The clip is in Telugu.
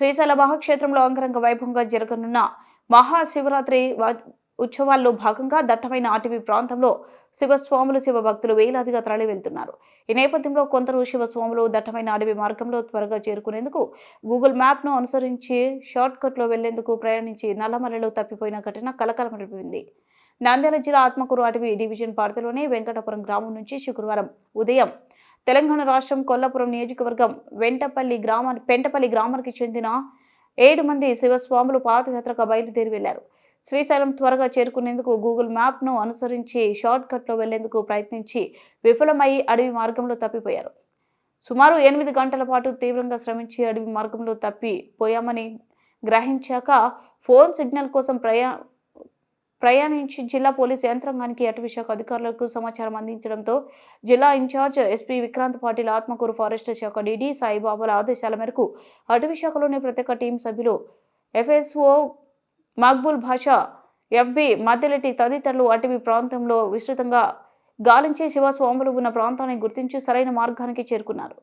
శ్రీశైల మహాక్షేత్రంలో అంగరంగ వైభవంగా జరగనున్న మహాశివరాత్రి ఉత్సవాల్లో భాగంగా దట్టమైన అటవీ ప్రాంతంలో శివస్వాములు శివ భక్తులు వేలాదిగా తరలి వెళ్తున్నారు. ఈ నేపథ్యంలో కొందరు శివస్వాములు దట్టమైన అడవి మార్గంలో త్వరగా చేరుకునేందుకు గూగుల్ మ్యాప్ను అనుసరించి షార్ట్కట్లో వెళ్ళేందుకు ప్రయాణించి నల్లమలలో తప్పిపోయిన ఘటన కలకలం రేపింది. నంద్యాల జిల్లా ఆత్మకూరు అటవీ డివిజన్ పరిధిలోని వెంకటపురం గ్రామం నుంచి శుక్రవారం ఉదయం తెలంగాణ రాష్ట్రం కొల్లాపురం నియోజకవర్గం వెంటపల్లి గ్రామా పెంటపల్లి గ్రామానికి చెందిన ఏడు మంది శివస్వాములు పాదయాత్రగా బయలుదేరి వెళ్ళారు శ్రీశైలం త్వరగా చేరుకునేందుకు గూగుల్ మ్యాప్ను అనుసరించి షార్ట్ కట్లో వెళ్ళేందుకు ప్రయత్నించి విఫలమై అడవి మార్గంలో తప్పిపోయారు. సుమారు ఎనిమిది గంటల పాటు తీవ్రంగా శ్రమించి అడవి మార్గంలో తప్పిపోయామని గ్రహించాక ఫోన్ సిగ్నల్ కోసం ప్రయా ప్రయాణించి జిల్లా పోలీసు యంత్రాంగానికి అటవీశాఖ అధికారులకు సమాచారం అందించడంతో జిల్లా in-charge SP Vikrant Patil Atmakur forest శాఖ డీడీ సాయిబాబాల ఆదేశాల మేరకు అటవీ శాఖలోని ప్రత్యేక టీం సభ్యులు ఎఫ్ఎస్ఓ మక్బుల్ భాషా ఎఫ్బి మద్దెలెట్టి తదితరులు అటవీ ప్రాంతంలో విస్తృతంగా గాలించి శివస్వాములు ఉన్న ప్రాంతాన్ని గుర్తించి సరైన మార్గానికి చేరుకున్నారు.